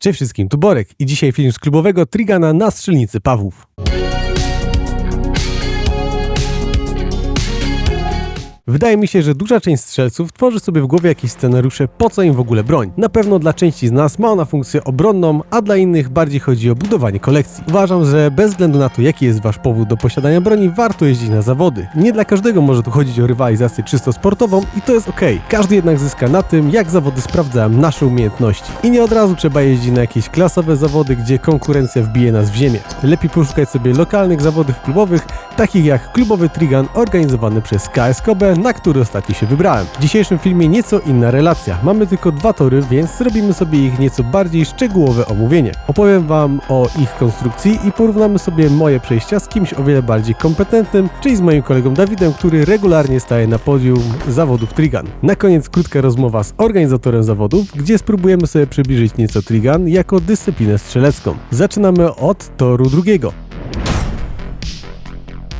Cześć wszystkim, tu Borek i dzisiaj film z klubowego Trigana na strzelnicy Pawłów. Wydaje mi się, że duża część strzelców tworzy sobie w głowie jakieś scenariusze, po co im w ogóle broń. Na pewno dla części z nas ma ona funkcję obronną, a dla innych bardziej chodzi o budowanie kolekcji. Uważam, że bez względu na to, jaki jest wasz powód do posiadania broni, warto jeździć na zawody. Nie dla każdego może tu chodzić o rywalizację czysto sportową i to jest ok. Każdy jednak zyska na tym, jak zawody sprawdzają nasze umiejętności. I nie od razu trzeba jeździć na jakieś klasowe zawody, gdzie konkurencja wbije nas w ziemię. Lepiej poszukać sobie lokalnych zawodów klubowych, takich jak klubowy Trigan organizowany przez KS Kobe, na który ostatnio się wybrałem. W dzisiejszym filmie nieco inna relacja. Mamy tylko dwa tory, więc zrobimy sobie ich nieco bardziej szczegółowe omówienie. Opowiem Wam o ich konstrukcji i porównamy sobie moje przejścia z kimś o wiele bardziej kompetentnym, czyli z moim kolegą Dawidem, który regularnie staje na podium zawodów Trigan. Na koniec krótka rozmowa z organizatorem zawodów, gdzie spróbujemy sobie przybliżyć nieco Trigan jako dyscyplinę strzelecką. Zaczynamy od toru drugiego.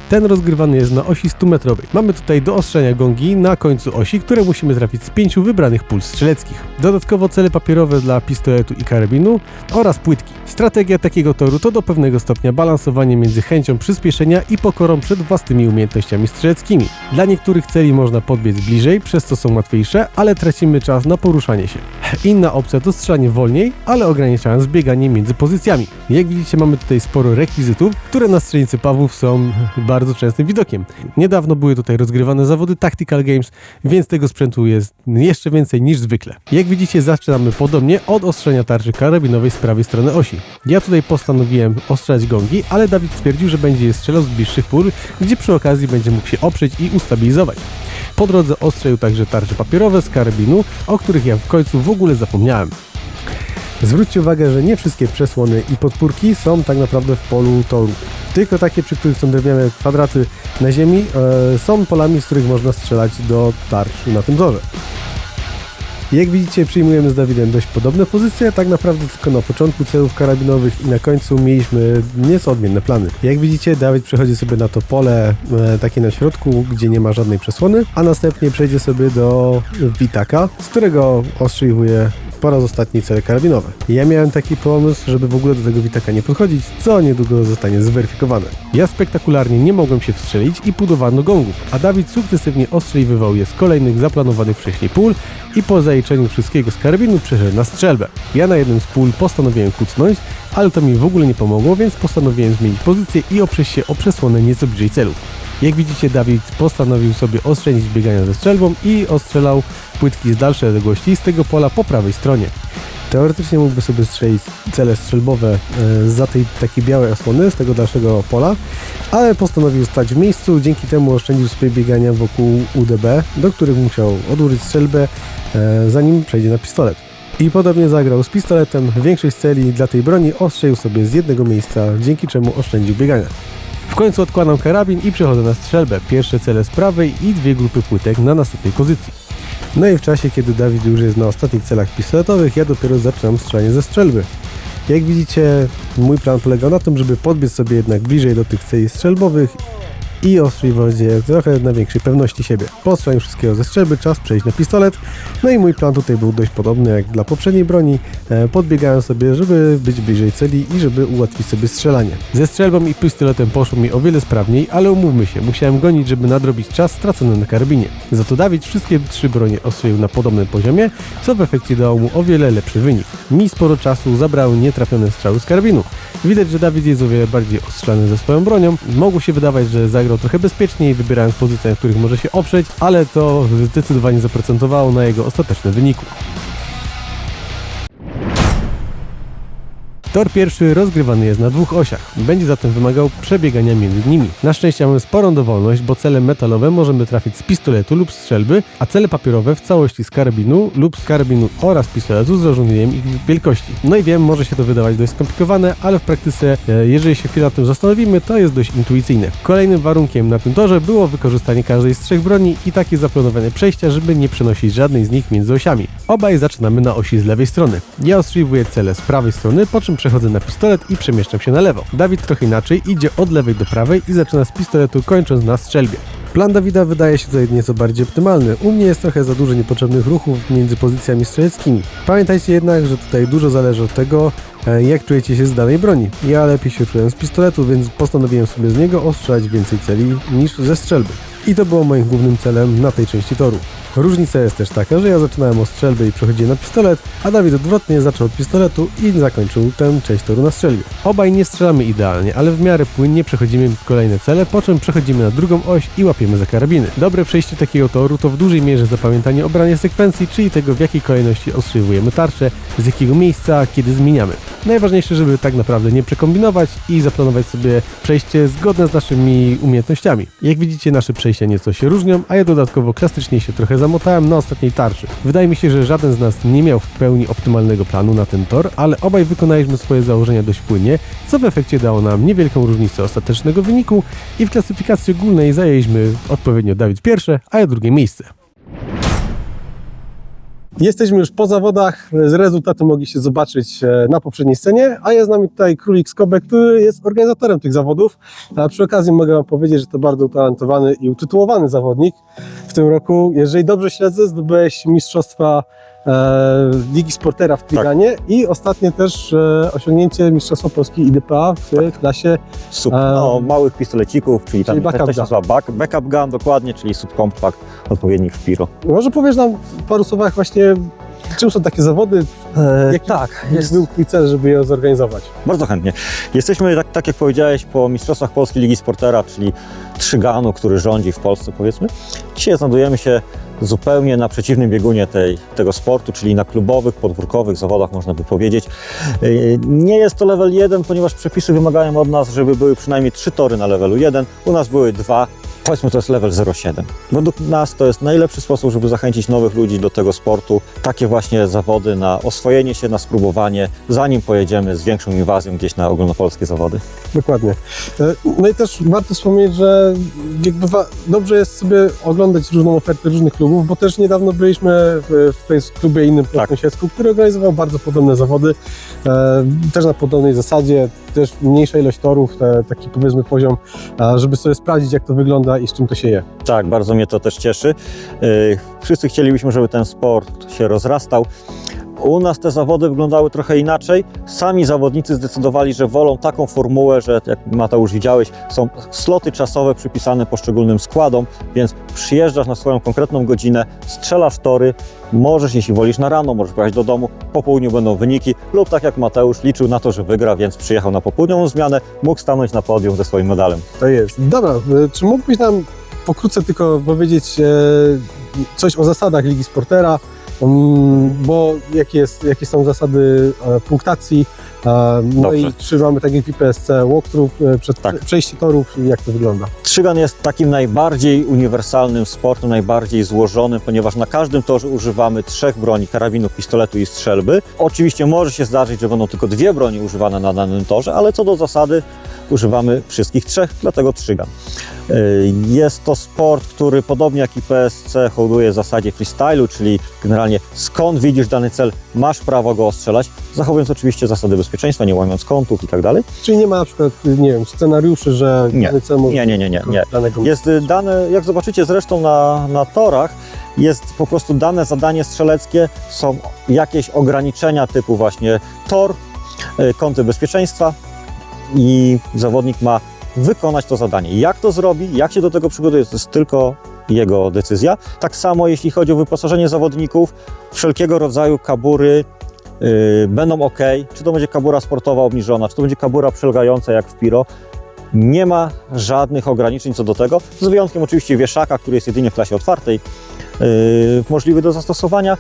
Ten rozgrywany jest na osi 100-metrowej. Mamy tutaj do ostrzenia gongi na końcu osi, które musimy trafić z pięciu wybranych pól strzeleckich. Dodatkowo cele papierowe dla pistoletu i karabinu oraz płytki. Strategia takiego toru to do pewnego stopnia balansowanie między chęcią przyspieszenia i pokorą przed własnymi umiejętnościami strzeleckimi. Dla niektórych celi można podbiec bliżej, przez co są łatwiejsze, ale tracimy czas na poruszanie się. Inna opcja to strzelanie wolniej, ale ograniczając bieganie między pozycjami. Jak widzicie mamy tutaj sporo rekwizytów, które na strzelnicy Pawłów są bardzo częstym widokiem. Niedawno były tutaj rozgrywane zawody Tactical Games, więc tego sprzętu jest jeszcze więcej niż zwykle. Jak widzicie zaczynamy podobnie od ostrzenia tarczy karabinowej z prawej strony osi. Ja tutaj postanowiłem ostrzać gongi, ale Dawid stwierdził, że będzie je strzelał z bliższych pól, gdzie przy okazji będzie mógł się oprzeć i ustabilizować. Po drodze ostrzelił także tarcze papierowe z karabinu, o których ja w końcu w ogóle zapomniałem. Zwróćcie uwagę, że nie wszystkie przesłony i podpórki są tak naprawdę w polu toru. Tylko takie, przy których są drewniane kwadraty na ziemi, e, są polami, z których można strzelać do tarcz na tym torze. Jak widzicie, przyjmujemy z Dawidem dość podobne pozycje, tak naprawdę tylko na początku celów karabinowych i na końcu mieliśmy nieco odmienne plany. Jak widzicie, Dawid przechodzi sobie na to pole e, takie na środku, gdzie nie ma żadnej przesłony, a następnie przejdzie sobie do Witaka, z którego ostrzeliwuje po raz ostatni cele karabinowe. Ja miałem taki pomysł, żeby w ogóle do tego Witaka nie podchodzić, co niedługo zostanie zweryfikowane. Ja spektakularnie nie mogłem się wstrzelić i budowano gongów, a Dawid sukcesywnie ostrzeliwywał je z kolejnych zaplanowanych wcześniej pól i po zaliczeniu wszystkiego z karabinu przeszedł na strzelbę. Ja na jednym z pól postanowiłem kucnąć, ale to mi w ogóle nie pomogło, więc postanowiłem zmienić pozycję i oprzeć się o przesłonę nieco bliżej celów. Jak widzicie, Dawid postanowił sobie ostrzelić biegania ze strzelbą i ostrzelał płytki z dalszej odległości z tego pola po prawej stronie. Teoretycznie mógłby sobie strzelić cele strzelbowe za tej takiej białej osłony, z tego dalszego pola, ale postanowił stać w miejscu, dzięki temu oszczędził sobie biegania wokół UDB, do których musiał odłożyć strzelbę, zanim przejdzie na pistolet. I podobnie zagrał z pistoletem. Większość celi dla tej broni ostrzelił sobie z jednego miejsca, dzięki czemu oszczędził biegania. W końcu odkładam karabin i przechodzę na strzelbę. Pierwsze cele z prawej i dwie grupy płytek na następnej pozycji. No i w czasie, kiedy Dawid już jest na ostatnich celach pistoletowych, ja dopiero zaczynam strzelanie ze strzelby. Jak widzicie, mój plan polegał na tym, żeby podbiec sobie jednak bliżej do tych celi strzelbowych i je trochę na większej pewności siebie. Po wszystkiego ze strzelby czas przejść na pistolet. No i mój plan tutaj był dość podobny jak dla poprzedniej broni. E, podbiegałem sobie, żeby być bliżej celi i żeby ułatwić sobie strzelanie. Ze strzelbą i pistoletem poszło mi o wiele sprawniej, ale umówmy się, musiałem gonić, żeby nadrobić czas stracony na karabinie. Za to Dawid wszystkie trzy bronie ostrzelił na podobnym poziomie, co w efekcie dało mu o wiele lepszy wynik. Mi sporo czasu zabrały nietrafione strzały z karabinu. Widać, że Dawid jest o wiele bardziej ostrzelany ze swoją bronią. Mogło się wydawać, że zagrał trochę bezpieczniej, wybierając pozycje, na których może się oprzeć, ale to zdecydowanie zaprocentowało na jego ostatecznym wyniku. Tor pierwszy rozgrywany jest na dwóch osiach, będzie zatem wymagał przebiegania między nimi. Na szczęście mamy sporą dowolność, bo cele metalowe możemy trafić z pistoletu lub strzelby, a cele papierowe w całości z karabinu lub z karabinu oraz pistoletu z rozróżnieniem ich wielkości. No i wiem, może się to wydawać dość skomplikowane, ale w praktyce, e, jeżeli się chwilę nad tym zastanowimy, to jest dość intuicyjne. Kolejnym warunkiem na tym torze było wykorzystanie każdej z trzech broni i takie zaplanowane przejścia, żeby nie przenosić żadnej z nich między osiami. Obaj zaczynamy na osi z lewej strony. Ja ostrzeliwuję cele z prawej strony, po czym przechodzę na pistolet i przemieszczam się na lewo. Dawid trochę inaczej idzie od lewej do prawej i zaczyna z pistoletu kończąc na strzelbie. Plan Dawida wydaje się tutaj nieco bardziej optymalny. U mnie jest trochę za dużo niepotrzebnych ruchów między pozycjami strzeleckimi. Pamiętajcie jednak, że tutaj dużo zależy od tego, jak czujecie się z danej broni. Ja lepiej się czułem z pistoletu, więc postanowiłem sobie z niego ostrzelać więcej celi niż ze strzelby. I to było moim głównym celem na tej części toru. Różnica jest też taka, że ja zaczynałem od strzelby i przechodziłem na pistolet, a Dawid odwrotnie zaczął od pistoletu i zakończył tę część toru na strzelbie. Obaj nie strzelamy idealnie, ale w miarę płynnie przechodzimy kolejne cele, po czym przechodzimy na drugą oś i łapiemy za karabiny. Dobre przejście takiego toru to w dużej mierze zapamiętanie obrania sekwencji, czyli tego w jakiej kolejności ostrzeliwujemy tarczę, z jakiego miejsca, kiedy zmieniamy. Najważniejsze, żeby tak naprawdę nie przekombinować i zaplanować sobie przejście zgodne z naszymi umiejętnościami. Jak widzicie, nasze przejścia nieco się różnią, a ja dodatkowo klasycznie się trochę zamotałem na ostatniej tarczy. Wydaje mi się, że żaden z nas nie miał w pełni optymalnego planu na ten tor, ale obaj wykonaliśmy swoje założenia dość płynnie, co w efekcie dało nam niewielką różnicę ostatecznego wyniku i w klasyfikacji ogólnej zajęliśmy odpowiednio Dawid pierwsze, a ja drugie miejsce. Jesteśmy już po zawodach, z rezultatu mogliście zobaczyć e, na poprzedniej scenie, a jest z nami tutaj Królik Skobek, który jest organizatorem tych zawodów. A przy okazji mogę Wam powiedzieć, że to bardzo utalentowany i utytułowany zawodnik w tym roku. Jeżeli dobrze śledzę, zdobyłeś mistrzostwa Ligi Sportera w Triganie i ostatnie też e, osiągnięcie Mistrzostwa Polski IDPA w klasie Sub, A- no, małych pistolecików, czyli tam Czyli się gun. nazywa back, backup gun dokładnie, czyli subcompact, odpowiednik Spiro. Może powiesz nam w paru słowach właśnie, czym są takie zawody, E, Jaki tak, jest był twój cel, żeby je zorganizować? bardzo chętnie. Jesteśmy, tak, tak jak powiedziałeś, po Mistrzostwach Polskiej Ligi Sportera, czyli trzyganu, który rządzi w Polsce powiedzmy. Dzisiaj znajdujemy się zupełnie na przeciwnym biegunie tej, tego sportu, czyli na klubowych, podwórkowych zawodach można by powiedzieć. E, Nie jest to level 1, ponieważ przepisy wymagają od nas, żeby były przynajmniej trzy tory na levelu 1. U nas były dwa. Powiedzmy, to jest level 0,7. Według nas to jest najlepszy sposób, żeby zachęcić nowych ludzi do tego sportu. Takie właśnie zawody na oswojenie się, na spróbowanie, zanim pojedziemy z większą inwazją gdzieś na ogólnopolskie zawody. Dokładnie. E, No i też warto wspomnieć, że dobrze jest sobie oglądać różną ofertę różnych klubów, bo też niedawno byliśmy w, klubie innym Tak. Sąsiedzku, który organizował bardzo podobne zawody, e, też na podobnej zasadzie, też mniejsza ilość torów, te, taki powiedzmy poziom, żeby sobie sprawdzić jak to wygląda i z czym to się je. Tak, bardzo mnie to też cieszy. Yy, Wszyscy chcielibyśmy, żeby ten sport się rozrastał. U nas te zawody wyglądały trochę inaczej. Sami zawodnicy zdecydowali, że wolą taką formułę, że jak Mateusz widziałeś, są sloty czasowe przypisane poszczególnym składom, więc przyjeżdżasz na swoją konkretną godzinę, strzelasz tory, możesz, jeśli wolisz, na rano, możesz pojechać do domu, po południu będą wyniki, lub tak jak Mateusz liczył na to, że wygra, więc przyjechał na popołudniową zmianę, mógł stanąć na podium ze swoim medalem. To jest. Dobra, e, czy mógłbyś nam pokrótce tylko powiedzieć e, coś o zasadach Ligi Sportera, bo jakie, jest, jakie są zasady e, punktacji, e, no Dobrze. i czy mamy tak jak w IPSC walkthrough, e, przed, Tak. przejście torów i jak to wygląda? Trzygan jest takim najbardziej uniwersalnym sportem, najbardziej złożonym, ponieważ na każdym torze używamy trzech broni, karabinu, pistoletu i strzelby. Oczywiście może się zdarzyć, że będą tylko dwie broni używane na danym torze, ale co do zasady używamy wszystkich trzech, dlatego trzygan. Yy, Jest to sport, który podobnie jak i PSC hołduje zasadzie freestylu, czyli generalnie skąd widzisz dany cel, masz prawo go ostrzelać, zachowując oczywiście zasady bezpieczeństwa, nie łamiąc kątów i tak dalej. Czyli nie ma na przykład, nie wiem, scenariuszy, że Nie. dany cel może Nie, nie, nie, nie, nie. Jest y, dane, jak zobaczycie zresztą na, na torach, jest po prostu dane zadanie strzeleckie, są jakieś ograniczenia typu właśnie tor, y, kąty bezpieczeństwa i zawodnik ma wykonać to zadanie. Jak to zrobi, jak się do tego przygotuje, to jest tylko jego decyzja. Tak samo jeśli chodzi o wyposażenie zawodników, wszelkiego rodzaju kabury y, będą ok, czy to będzie kabura sportowa obniżona, czy to będzie kabura przelgająca jak w Piro, nie ma żadnych ograniczeń co do tego, z wyjątkiem oczywiście wieszaka, który jest jedynie w klasie otwartej, yy, możliwy do zastosowania,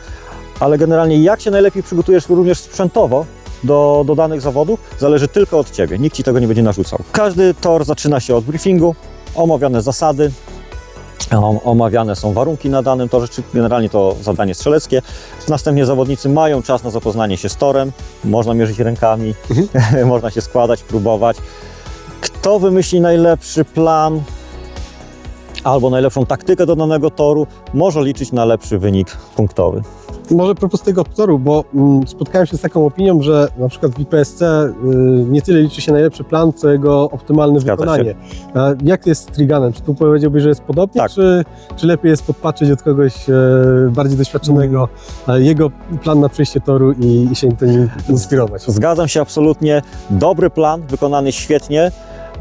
ale generalnie jak się najlepiej przygotujesz również sprzętowo do, do danych zawodów, zależy tylko od Ciebie. Nikt Ci tego nie będzie narzucał. Każdy tor zaczyna się od briefingu, omawiane zasady, om- omawiane są warunki na danym torze, czy generalnie to zadanie strzeleckie. Następnie zawodnicy mają czas na zapoznanie się z torem, można mierzyć rękami, można się składać, próbować. Kto wymyśli najlepszy plan? Albo najlepszą taktykę do danego toru, może liczyć na lepszy wynik punktowy. Może propos tego toru, bo mm, spotkałem się z taką opinią, że na przykład w IPSC y, nie tyle liczy się najlepszy plan, co jego optymalne Zgadza wykonanie. A jak jest z Triganem? Czy tu powiedziałbyś, że jest podobnie, Tak. czy, czy lepiej jest podpatrzeć od kogoś e, bardziej doświadczonego jego plan na przejście toru i, i się tym inspirować? Zgadzam się absolutnie. Dobry plan, wykonany świetnie,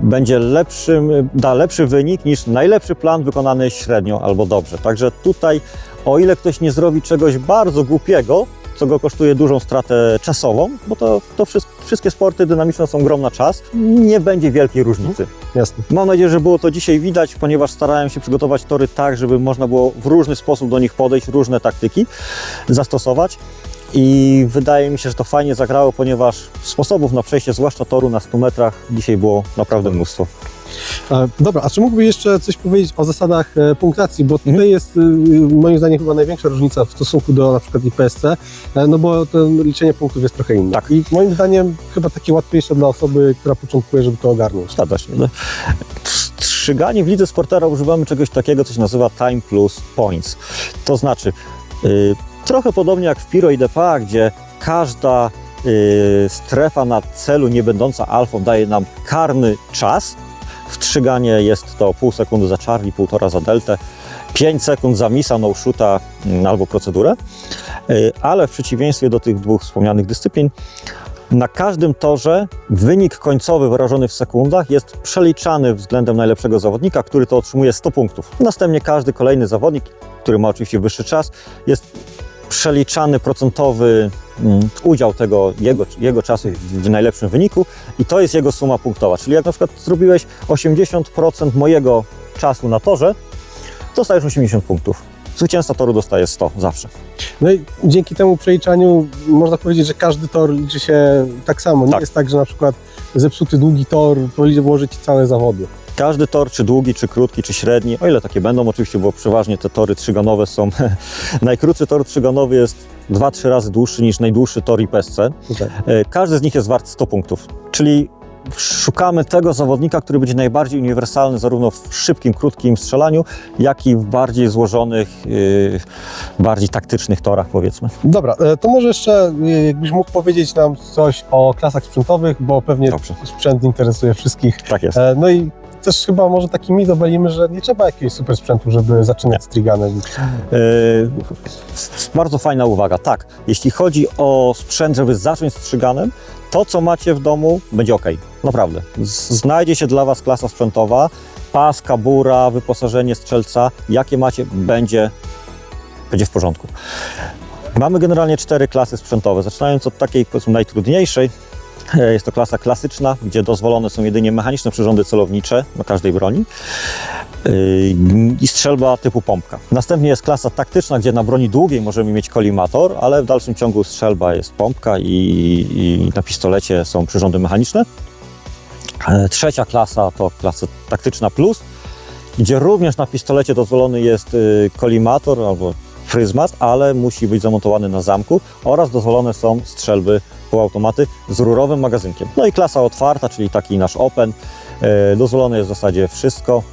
będzie lepszym, da lepszy wynik niż najlepszy plan wykonany średnio albo dobrze. Także tutaj, o ile ktoś nie zrobi czegoś bardzo głupiego, co go kosztuje dużą stratę czasową, bo to, to wszystko, wszystkie sporty dynamiczne są grom na czas, nie będzie wielkiej różnicy. Jasne. Mam nadzieję, że było to dzisiaj widać, ponieważ starałem się przygotować tory tak, żeby można było w różny sposób do nich podejść, różne taktyki zastosować. I wydaje mi się, że to fajnie zagrało, ponieważ sposobów na przejście, zwłaszcza toru na 100 metrach, dzisiaj było naprawdę mnóstwo. Dobra, a czy mógłbyś jeszcze coś powiedzieć o zasadach e, punktacji? Bo tutaj Mhm. jest y, moim zdaniem chyba największa różnica w stosunku do na przykład IPSC, e, no bo to liczenie punktów jest trochę inne. Tak. I moim zdaniem chyba takie łatwiejsze dla osoby, która początkuje, żeby to ogarnąć. Zgadza się. No, W strzyganie w lidze sportera używamy czegoś takiego, co się nazywa time plus points. To znaczy, y, trochę podobnie jak w Piro i DPA, gdzie każda y, strefa na celu nie będąca alfą daje nam karny czas. W trzyganie jest to pół sekundy za Charlie, półtora za Deltę, 5 sekund za misa, no shoota mm, albo procedurę. Y, Ale w przeciwieństwie do tych dwóch wspomnianych dyscyplin, na każdym torze wynik końcowy wyrażony w sekundach jest przeliczany względem najlepszego zawodnika, który to otrzymuje 100 punktów. Następnie każdy kolejny zawodnik, który ma oczywiście wyższy czas, jest przeliczany procentowy mm, udział tego jego, jego czasu w, w najlepszym wyniku i to jest jego suma punktowa. Czyli jak na przykład zrobiłeś 80% mojego czasu na torze, dostajesz 80 punktów. Zwycięzca toru dostaje 100 zawsze. No i dzięki temu przeliczaniu można powiedzieć, że każdy tor liczy się tak samo. Nie Tak. jest tak, że na przykład zepsuty długi tor położy ci całe zawody. Każdy tor, czy długi, czy krótki, czy średni, o ile takie będą, oczywiście, bo przeważnie te tory trzygonowe są. Najkrótszy tor trzygonowy jest 2-3 razy dłuższy niż najdłuższy tor IPSC. Tutaj. E, Każdy z nich jest wart 100 punktów. Czyli szukamy tego zawodnika, który będzie najbardziej uniwersalny zarówno w szybkim, krótkim strzelaniu, jak i w bardziej złożonych, yy, bardziej taktycznych torach, powiedzmy. Dobra, e, to może jeszcze e, jakbyś mógł powiedzieć nam coś o klasach sprzętowych, bo pewnie Dobrze. sprzęt interesuje wszystkich. Tak jest. E, No i też chyba może taki mit obalimy, że nie trzeba jakiegoś super sprzętu, żeby zaczynać z Triganem. Yy, bardzo fajna uwaga. Tak, jeśli chodzi o sprzęt, żeby zacząć z trzyganem, to co macie w domu będzie ok. Naprawdę. Znajdzie się dla Was klasa sprzętowa, pas, kabura, wyposażenie strzelca, jakie macie, będzie, będzie w porządku. Mamy generalnie cztery klasy sprzętowe, zaczynając od takiej powiedzmy najtrudniejszej. E, Jest to klasa klasyczna, gdzie dozwolone są jedynie mechaniczne przyrządy celownicze na każdej broni yy, i strzelba typu pompka. Następnie jest klasa taktyczna, gdzie na broni długiej możemy mieć kolimator, ale w dalszym ciągu strzelba jest pompka i, i na pistolecie są przyrządy mechaniczne. E, Trzecia klasa to klasa taktyczna plus, gdzie również na pistolecie dozwolony jest y, kolimator albo pryzmat, ale musi być zamontowany na zamku oraz dozwolone są strzelby półautomaty z rurowym magazynkiem. No i klasa otwarta, czyli taki nasz open. E, Dozwolone jest w zasadzie wszystko,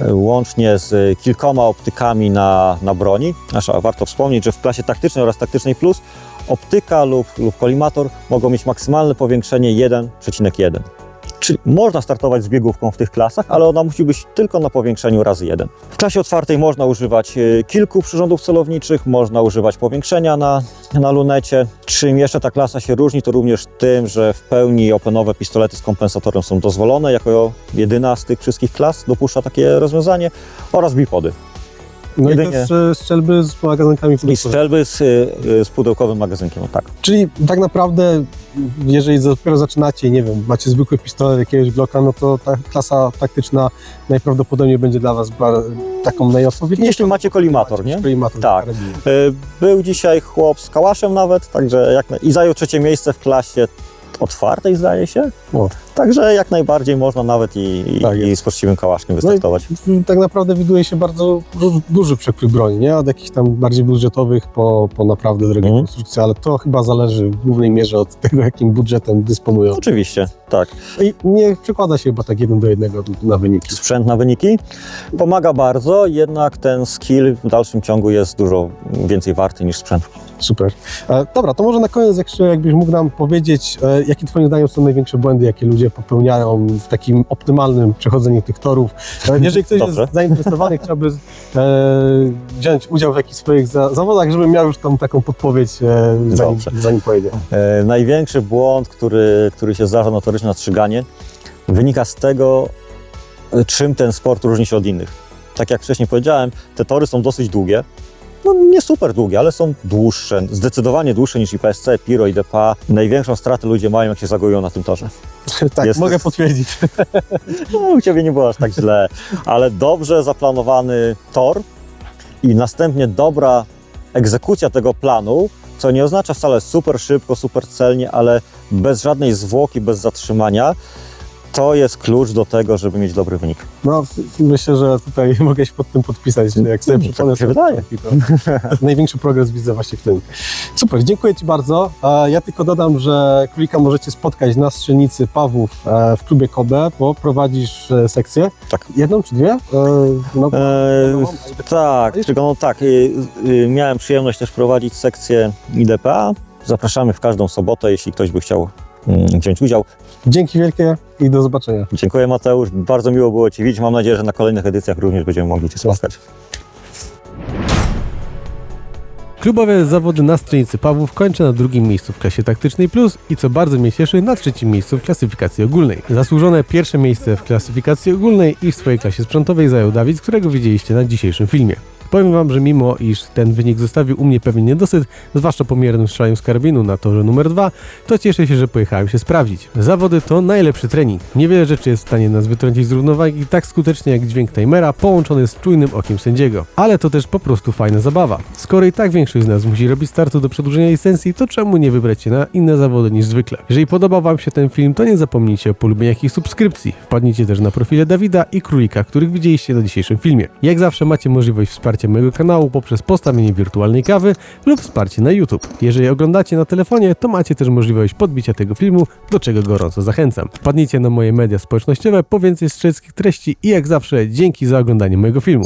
e, łącznie z kilkoma optykami na, na broni. Aż warto wspomnieć, że w klasie taktycznej oraz taktycznej plus optyka lub, lub kolimator mogą mieć maksymalne powiększenie 1,1. Czyli można startować z biegówką w tych klasach, ale ona musi być tylko na powiększeniu razy jeden. W klasie otwartej można używać e, kilku przyrządów celowniczych, można używać powiększenia na, na lunecie. Czym jeszcze ta klasa się różni, to również tym, że w pełni openowe pistolety z kompensatorem są dozwolone, jako jedyna z tych wszystkich klas dopuszcza takie rozwiązanie, oraz bipody. No i Jedynie- też e, strzelby z magazynkami I pudełkowymi. strzelby z, e, z pudełkowym magazynkiem, no tak. Czyli tak naprawdę, jeżeli dopiero zaczynacie, nie wiem, macie zwykły pistolet jakiegoś Glocka, no to ta klasa taktyczna najprawdopodobniej będzie dla Was taką najodpowiedniejszą. Jeśli macie kolimator, nie? Kolimator Tak. E, Był dzisiaj chłop z kałaszem nawet, także jak na... i zajął trzecie miejsce w klasie otwartej, zdaje się. O. Także jak najbardziej można nawet i, Tak i z poczciwym kałaszkiem No wystartować. Tak naprawdę widuje się bardzo du- duży przekrój broni, nie? Od jakichś tam bardziej budżetowych po, po naprawdę drogie Mhm. konstrukcje, ale to chyba zależy w głównej mierze od tego, jakim budżetem dysponują. Oczywiście, tak. I nie przekłada się chyba tak jeden do jednego na wyniki. Sprzęt na wyniki pomaga bardzo, jednak ten skill w dalszym ciągu jest dużo więcej warty niż sprzęt. Super. E, dobra, to może na koniec, jeszcze jakbyś mógł nam powiedzieć, e, jakie twoim zdaniem są największe błędy, jakie ludzie popełniają w takim optymalnym przechodzeniu tych torów. E, jeżeli ktoś Dobrze. jest zainteresowany, chciałby wziąć udział w jakichś swoich za, zawodach, żeby miał już tą taką podpowiedź, zanim, Dobrze. zanim pojedzie. Największy błąd, który, który się zdarza notorycznie na strzyganie, wynika z tego, czym ten sport różni się od innych. Tak jak wcześniej powiedziałem, te tory są dosyć długie. No nie super długie, ale są dłuższe, zdecydowanie dłuższe niż IPSC, Piro i DPA. Największą stratę ludzie mają, jak się zagoją na tym torze. tak, Jest- mogę potwierdzić. No, u Ciebie nie było aż tak źle, ale dobrze zaplanowany tor i następnie dobra egzekucja tego planu, co nie oznacza wcale super szybko, super celnie, ale bez żadnej zwłoki, bez zatrzymania, to jest klucz do tego, żeby mieć dobry wynik. No, myślę, że tutaj mogę się pod tym podpisać. Jak sobie Tak przypomnę, sobie wydaje. największy progres widzę właśnie w tym. Super, dziękuję Ci bardzo. E, Ja tylko dodam, że królika możecie spotkać na strzelnicy Pawłów e, w klubie Kobe, bo prowadzisz e, sekcję. Tak. Jedną czy dwie? No, Eee, tak, no tak, miałem przyjemność też prowadzić sekcję IDPA. Zapraszamy w każdą sobotę, jeśli ktoś by chciał wziąć udział. Dzięki wielkie i do zobaczenia. Dziękuję Mateusz, bardzo miło było Cię widzieć. Mam nadzieję, że na kolejnych edycjach również będziemy mogli Cię spotkać. Klubowe zawody na strzelnicy Pawłów kończę na drugim miejscu w klasie taktycznej plus i co bardzo mnie cieszy, na trzecim miejscu w klasyfikacji ogólnej. Zasłużone pierwsze miejsce w klasyfikacji ogólnej i w swojej klasie sprzętowej zajął Dawid, którego widzieliście na dzisiejszym filmie. Powiem wam, że mimo iż ten wynik zostawił u mnie pewnie niedosyt, zwłaszcza po miernym strzelaniem z karabinu na torze numer 2, to cieszę się, że pojechałem się sprawdzić. Zawody to najlepszy trening. Niewiele rzeczy jest w stanie nas wytrącić z równowagi tak skutecznie jak dźwięk timera połączony z czujnym okiem sędziego. Ale to też po prostu fajna zabawa. Skoro i tak większość z nas musi robić startu do przedłużenia licencji, to czemu nie wybrać się na inne zawody niż zwykle? Jeżeli podobał wam się ten film, to nie zapomnijcie o polubieniach i subskrypcji. Wpadnijcie też na profile Dawida i Królika, których widzieliście na dzisiejszym filmie. Jak zawsze macie możliwość wsparcia mojego kanału poprzez postawienie wirtualnej kawy lub wsparcie na YouTube. Jeżeli oglądacie na telefonie, to macie też możliwość podbicia tego filmu, do czego gorąco zachęcam. Wpadnijcie na moje media społecznościowe po więcej strzeleckich treści i jak zawsze dzięki za oglądanie mojego filmu.